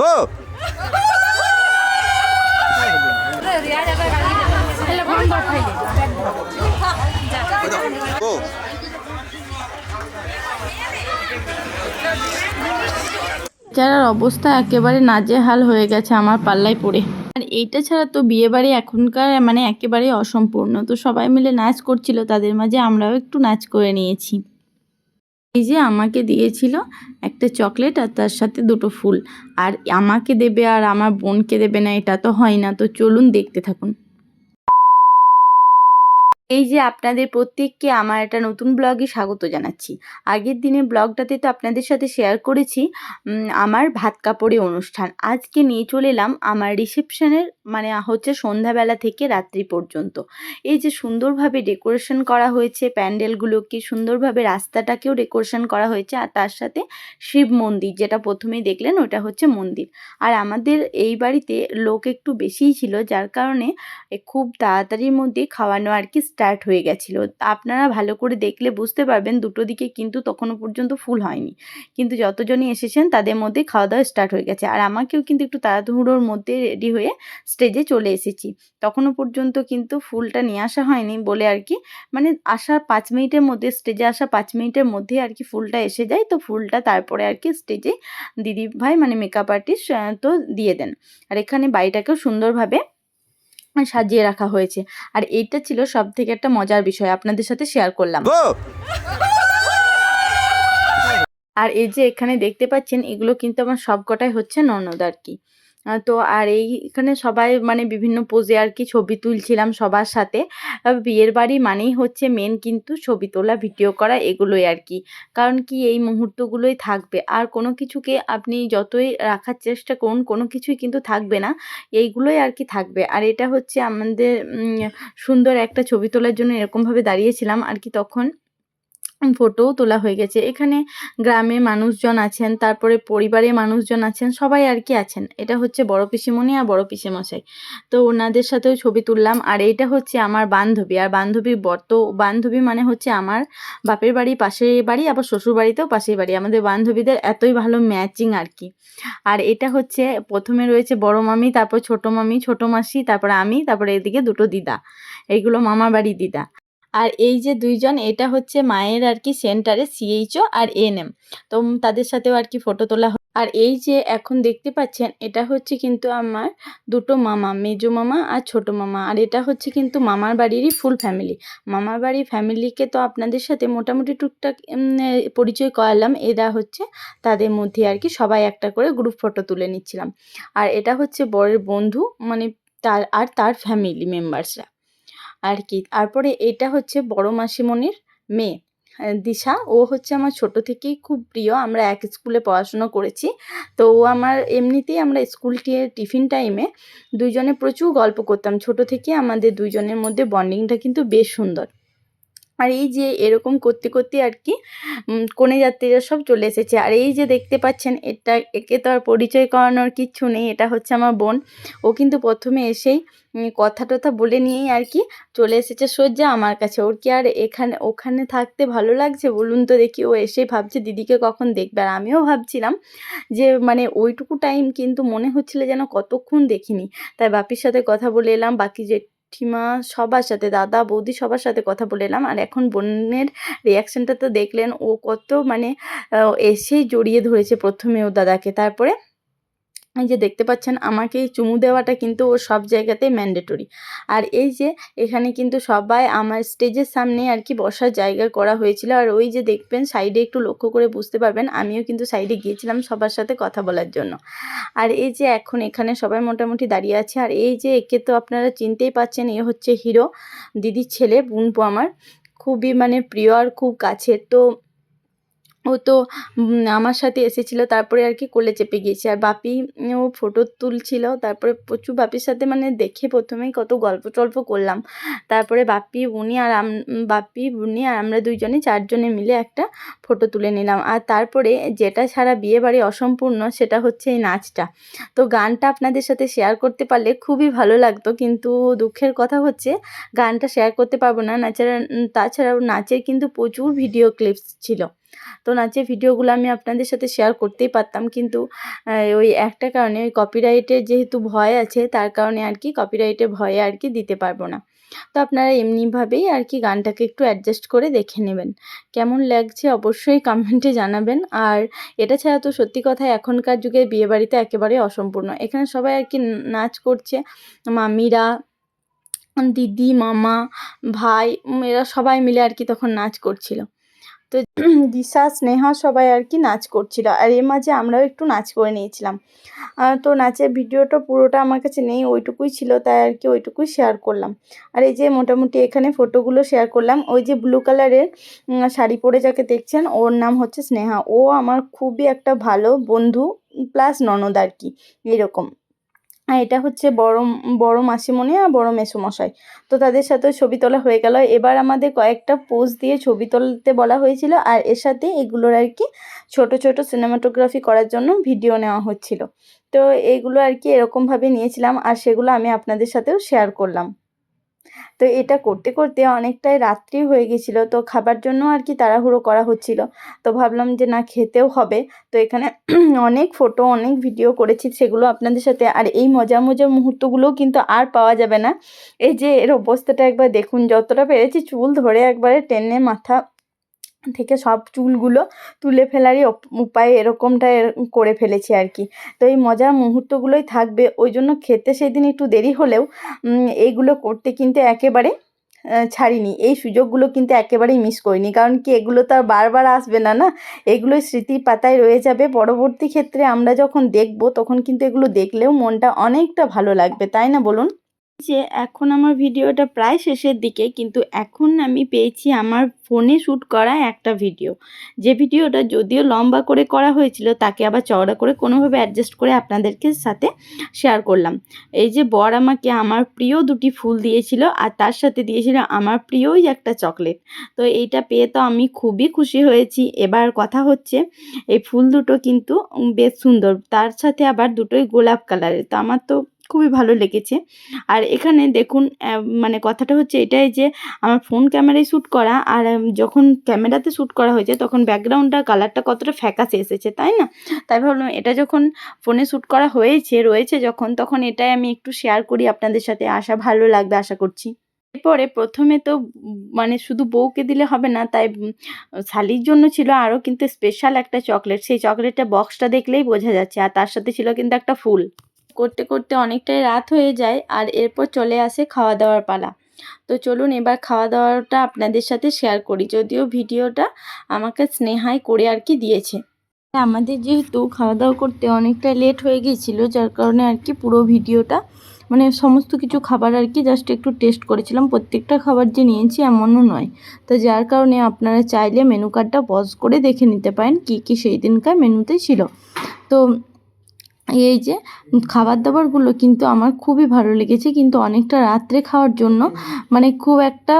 গো। বেচারার অবস্থা একেবারে নাজেহাল হয়ে গেছে আমার পাল্লায় পড়ে। আর এইটা ছাড়া তো বিয়ে বাড়ি এখনকার মানে একেবারে অসম্পূর্ণ। তো সবাই মিলে নাচ করছিল, তাদের মাঝে আমরাও একটু নাচ করে নিয়েছি। এই যে আমাকে দিয়েছিল একটা চকলেট আর তার সাথে দুটো ফুল। আর আমাকে দেবে আর আমার বোনকে দেবে না, এটা তো হয় না। তো চলুন দেখতে থাকুন। এই যে আপনাদের প্রত্যেককে আমার একটা নতুন ব্লগে স্বাগত জানাচ্ছি। আগের দিনের ব্লগটাতে তো আপনাদের সাথে শেয়ার করেছি আমার ভাত কাপড়ে অনুষ্ঠান। আজকে নিয়ে চলে এলাম আমার রিসেপশনের মানে হচ্ছে সন্ধ্যাবেলা থেকে রাত্রি পর্যন্ত। এই যে সুন্দরভাবে ডেকোরেশন করা হয়েছে, প্যান্ডেলগুলোকে সুন্দরভাবে রাস্তাটাকেও ডেকোরেশন করা হয়েছে, আর তার সাথে শিব মন্দির, যেটা প্রথমেই দেখলেন ওটা হচ্ছে মন্দির। আর আমাদের এই বাড়িতে লোক একটু বেশিই ছিল, যার কারণে খুব তাড়াতাড়ির মধ্যে খাওয়ানো আর কি স্টার্ট হয়ে গেছিল। আপনারা ভালো করে দেখলে বুঝতে পারবেন দুটো দিকে কিন্তু তখনও পর্যন্ত ফুল হয়নি। কিন্তু যতজনই এসেছেন তাদের মধ্যে খাওয়া দাওয়া স্টার্ট হয়ে গেছে। আর আমাকেও কিন্তু একটু তাড়াহুড়োর মধ্যে রেডি হয়ে স্টেজে চলে এসেছি। তখনও পর্যন্ত কিন্তু ফুলটা নিয়ে আসা হয়নি বলে আর কি। মানে আসার পাঁচ মিনিটের মধ্যে স্টেজে আসা পাঁচ মিনিটের মধ্যে আর কি ফুলটা এসে যায়। তো ফুলটা তারপরে আর কি স্টেজে দিদি ভাই মানে মেকআপ আর্টিস্ট তো দিয়ে দেন। আর এখানে বাড়িটাকেও সুন্দরভাবে সাজিয়ে রাখা হয়েছে। আর এইটা ছিল সব থেকে একটা মজার বিষয় আপনাদের সাথে শেয়ার করলাম। আর এই যে এখানে দেখতে পাচ্ছেন এগুলো কিন্তু আমার সবকটাই হচ্ছে ননদ আর কি। তো আর এইখানে সবাই মানে বিভিন্ন পোজে আর কি ছবি তুলছিলাম সবার সাথে। বিয়ের বাড়ি মানেই হচ্ছে মেন কিন্তু ছবি তোলা ভিডিও করা এগুলোই আর কি। কারণ কি এই মুহূর্তগুলোই থাকবে। আর কোনো কিছুকে আপনি যতই রাখার চেষ্টা করুন, কোনো কিছুই কিন্তু থাকবে না। এইগুলোই আর কি থাকবে। আর এটা হচ্ছে আমাদের সুন্দর একটা ছবি তোলার জন্য এরকমভাবে দাঁড়িয়েছিলাম আর কি তখন। ফটোও তোলা হয়ে গেছে। এখানে গ্রামে মানুষজন আছেন, তারপরে পরিবারে মানুষজন আছেন, সবাই আর কি আছেন। এটা হচ্ছে বড় পিসিমণি আর বড় পিসেমশাই। তো ওনাদের সাথেও ছবি তুললাম। আর এইটা হচ্ছে আমার বান্ধবী। আর বান্ধবী বর্ত বান্ধবী মানে হচ্ছে আমার বাপের বাড়ি, পাশের বাড়ি, আবার শ্বশুর বাড়িতেও পাশের বাড়ি। আমাদের বান্ধবীদের এতই ভালো ম্যাচিং আর কি। আর এটা হচ্ছে প্রথমে রয়েছে বড় মামি, তারপর ছোট মামি, ছোট মাসি, তারপরে আমি, তারপরে এদিকে দুটো দিদা। এইগুলো মামার বাড়ি দিদা। আর এই যে দুইজন, এটা হচ্ছে মায়ের আর কি সেন্টারে সিএইচও আর এনএম তো তাদের সাথেও আর কি ফটো তোলা। আর এই যে এখন দেখতে পাচ্ছেন, এটা হচ্ছে কিন্তু আমার দুটো মামা, মেজো মামা আর ছোট মামা। আর এটা হচ্ছে কিন্তু মামার বাড়িরই ফুল ফ্যামিলি মামার বাড়ির ফ্যামিলিকে তো আপনাদের সাথে মোটামুটি টুকটাক পরিচয় করালাম। এরা হচ্ছে তাদের মধ্যে আর কি সবাই একটা করে গ্রুপ ফটো তুলে নিচ্ছিলাম। আর এটা হচ্ছে বরের বন্ধু মানে তার, আর তার ফ্যামিলি মেম্বার্সরা আর কি তারপরে এটা হচ্ছে বড় মাসিমণির মেয়ে দিশা। ও হচ্ছে আমার ছোট থেকেই খুব প্রিয়। আমরা এক স্কুলে পড়াশুনো করেছি। তো ও আমার এমনিতেই আমরা স্কুল টিফিন টাইমে দুজনে প্রচুর গল্প করতাম। ছোট থেকে আমাদের দুজনের মধ্যে বন্ডিংটা কিন্তু বেশ সুন্দর। আর এই যে এরকম করতে করতে আর কি কনে যাত্রীরা সব চলে এসেছে। আর এই যে দেখতে পাচ্ছেন, এটা একে তো আর পরিচয় করানোর কিচ্ছু নেই, এটা হচ্ছে আমার বোন। ও কিন্তু প্রথমে এসেই কথা টথা বলে নিয়েই আর কি চলে এসেছে সজ্জা আমার কাছে। ওর কি আর এখানে, ওখানে থাকতে ভালো লাগছে? বলুন তো দেখি, ও এসেই ভাবছে দিদিকে কখন দেখবে। আর আমিও ভাবছিলাম যে মানে ওইটুকু টাইম কিন্তু মনে হচ্ছিল যেন কতক্ষণ দেখিনি। তাই বাপির সাথে কথা বলে এলাম, বাকি জেঠিমা সবার সাথে, দাদা, বৌদি সবার সাথে কথা বলে এলাম আর এখন বোনের রিয়াকশানটা তো দেখলেন, ও কত মানে এসেই জড়িয়ে ধরেছে প্রথমে ও দাদাকে। তারপরে এই যে দেখতে পাচ্ছেন, আমাকে এই চুমু দেওয়াটা কিন্তু ও সব জায়গাতেই ম্যান্ডেটরি আর এই যে এখানে কিন্তু সবাই আমার স্টেজের সামনে আর কি বসার জায়গা করা হয়েছিল। আর ওই যে দেখবেন সাইডে একটু লক্ষ্য করে বুঝতে পারবেন, আমিও কিন্তু সাইডে গিয়েছিলাম সবার সাথে কথা বলার জন্য। আর এই যে এখন এখানে সবাই মোটামুটি দাঁড়িয়ে আছে। আর এই যে একে তো আপনারা চিনতেই পাচ্ছেন, এ হচ্ছে হিরো, দিদির ছেলে বুনপো আমার। খুবই মানে প্রিয় আর খুব কাছের। তো ও তো আমার সাথে এসেছিল, তারপরে আর কি কোলে চেপে গিয়েছে। আর বাপি, ও ফটো তুলছিল, তারপরে প্রচুর বাপির সাথে মানে দেখে প্রথমেই কত গল্প টল্প করলাম। তারপরে বাপি, উনি আর বাপি, উনি আর আমরা দুইজনে চারজনে মিলে একটা ফটো তুলে নিলাম। আর তারপরে যেটা ছাড়া বিয়ে বাড়ি অসম্পূর্ণ, সেটা হচ্ছে এই নাচটা। তো গানটা আপনাদের সাথে শেয়ার করতে পারলে খুবই ভালো লাগতো, কিন্তু দুঃখের কথা হচ্ছে, গানটা শেয়ার করতে পারব না। নাচারা, তাছাড়াও নাচের কিন্তু প্রচুর ভিডিও ক্লিপস ছিল। তো নাচের ভিডিওগুলো আমি আপনাদের সাথে শেয়ার করতেই পারতাম। কিন্তু ওই একটা কারণে ওই কপিরাইটের যেহেতু ভয় আছে, তার কারণে আর কি কপিরাইটের ভয়ে আর কি দিতে পারব না। তো আপনারা এমনিভাবেই আর কি গানটাকে একটু অ্যাডজাস্ট করে দেখে নেবেন। কেমন লাগছে অবশ্যই কমেন্টে জানাবেন। আর এটা ছাড়া তো সত্যি কথা এখনকার যুগে বিয়েবাড়িতে একেবারে অসম্পূর্ণ। এখানে সবাই আর কি নাচ করছে। মামিরা, দিদি, মামা, ভাই এরা সবাই মিলে আর কি তখন নাচ করছিল। তো দিশা, স্নেহা সবাই আর কি নাচ করছিল। আর এর মাঝে আমরাও একটু নাচ করে নিয়েছিলাম। তো নাচের ভিডিওটা পুরোটা আমার কাছে নেই, ওইটুকুই ছিল, তাই আর কি ওইটুকুই শেয়ার করলাম। আর এই যে মোটামুটি এখানে ফটোগুলো শেয়ার করলাম, ওই যে ব্লু কালারের শাড়ি পরে যাকে দেখছেন, ওর নাম হচ্ছে স্নেহা। ও আমার খুবই একটা ভালো বন্ধু প্লাস ননদ আর কি, এরকম। আর এটা হচ্ছে বড় বড় মাসিমণি আর বড় মেসোমশাই। তো তাদের সাথে ছবি তোলা হয়ে গেল। এবার আমাদের কয়েকটা পোজ দিয়ে ছবি তুলতে বলা হয়েছিল আর এর সাথে এগুলোর আর কি ছোট ছোট সিনেমাটোগ্রাফি করার জন্য ভিডিও নেওয়া হচ্ছিল। তো এইগুলো আর কি এরকমভাবে নিয়েছিলাম আর সেগুলো আমি আপনাদের সাথেও শেয়ার করলাম। তো এটা করতে করতে অনেকটাই রাত্রি হয়ে গেছিল। তো খাবার জন্য আর কি তাড়াহুড়ো করা হচ্ছিল। তো ভাবলাম যে না, খেতেও হবে। তো এখানে অনেক ফটো অনেক ভিডিও করেছি। সেগুলো আপনাদের সাথে আর এই মজা মজা মুহূর্তগুলোও কিন্তু আর পাওয়া যাবে না। এই যে এর অবস্থাটা একবার দেখুন। যতটা পেরেছি চুল ধরে একবারে টেনে মাথা থেকে সব চুলগুলো তুলে ফেলারই উপায় এরকমটা এর- করে ফেলেছি আর কি। তো এই মজার মুহূর্তগুলোই থাকবে। ওই জন্য খেতে সেদিন একটু দেরি হলেও এইগুলো করতে কিন্তু একেবারে ছাড়িনি। এই সুযোগগুলো কিন্তু একেবারেই মিস করিনি। কারণ কি, এগুলো তো আর বারবার আসবে না না? এগুলো স্মৃতির পাতায় রয়ে যাবে। পরবর্তী ক্ষেত্রে আমরা যখন দেখব, তখন কিন্তু এগুলো দেখলেও মনটা অনেকটা ভালো লাগবে। তাই না বলুন? যে এখন আমার ভিডিওটা প্রায় শেষের দিকে, কিন্তু এখন আমি পেয়েছি আমার ফোনে শ্যুট করা একটা ভিডিও। যে ভিডিওটা যদিও লম্বা করে করা হয়েছিল, তাকে আবার চওড়া করে কোনোভাবে অ্যাডজাস্ট করে আপনাদেরকে সাথে শেয়ার করলাম। এই যে বর আমাকে আমার প্রিয় দুটি ফুল দিয়েছিল, আর তার সাথে দিয়েছিল আমার প্রিয়ই একটা চকলেট। তো এইটা পেয়ে তো আমি খুবই খুশি হয়েছি। এবার কথা হচ্ছে, এই ফুল দুটো কিন্তু বেশ সুন্দর, তার সাথে আবার দুটোই গোলাপ কালারের তো আমার তো খুবই ভালো লেগেছে। আর এখানে দেখুন মানে কথাটা হচ্ছে এটাই যে, আমার ফোন ক্যামেরায় শ্যুট করা আর যখন ক্যামেরাতে শ্যুট করা হয়েছে, তখন ব্যাকগ্রাউন্ডটা কালারটা কতটা ফ্যাকাসে এসেছে, তাই না? তাই ভাবলাম এটা যখন ফোনে শ্যুট করা হয়েছে, রয়েছে যখন, তখন এটাই আমি একটু শেয়ার করি আপনাদের সাথে। আশা ভালো লাগবে, আশা করছি। এরপরে প্রথমে তো মানে শুধু বউকে দিলে হবে না, তাই শালির জন্য ছিল আরও কিন্তু স্পেশাল একটা চকলেট সেই চকলেটটা বক্সটা দেখলেই বোঝা যাচ্ছে, আর তার সাথে ছিল কিন্তু একটা ফুল। করতে করতে অনেকটাই রাত হয়ে যায় আর এরপর চলে আসে খাওয়া দাওয়ার পালা। তো চলুন এবার খাওয়া দাওয়াটা আপনাদের সাথে শেয়ার করি। যদিও ভিডিওটা আমাকে স্নেহাই করে আর কি দিয়েছে। আমাদের যেহেতু খাওয়া দাওয়া করতে অনেকটা লেট হয়ে গিয়েছিল, যার কারণে আর কি পুরো ভিডিওটা মানে সমস্ত কিছু খাবার আর কি জাস্ট একটু টেস্ট করেছিলাম। প্রত্যেকটা খাবার যে নিয়েছি এমনও নয়। তো যার কারণে আপনারা চাইলে মেনু কার্ডটা পজ করে দেখে নিতে পারেন, কী কী সেই দিনকার মেনুতে ছিল। তো এই যে খাবার দাবারগুলো কিন্তু আমার খুবই ভালো লেগেছে, কিন্তু অনেকটা রাত্রে খাওয়ার জন্য মানে খুব একটা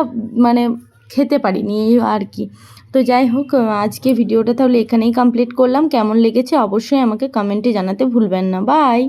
মানে খেতে পারিনি এই আর কি। তো যাই হোক, আজকে ভিডিওটা তাহলে এখানেই কমপ্লিট করলাম। কেমন লেগেছে অবশ্যই আমাকে কমেন্টে জানাতে ভুলবেন না। বাই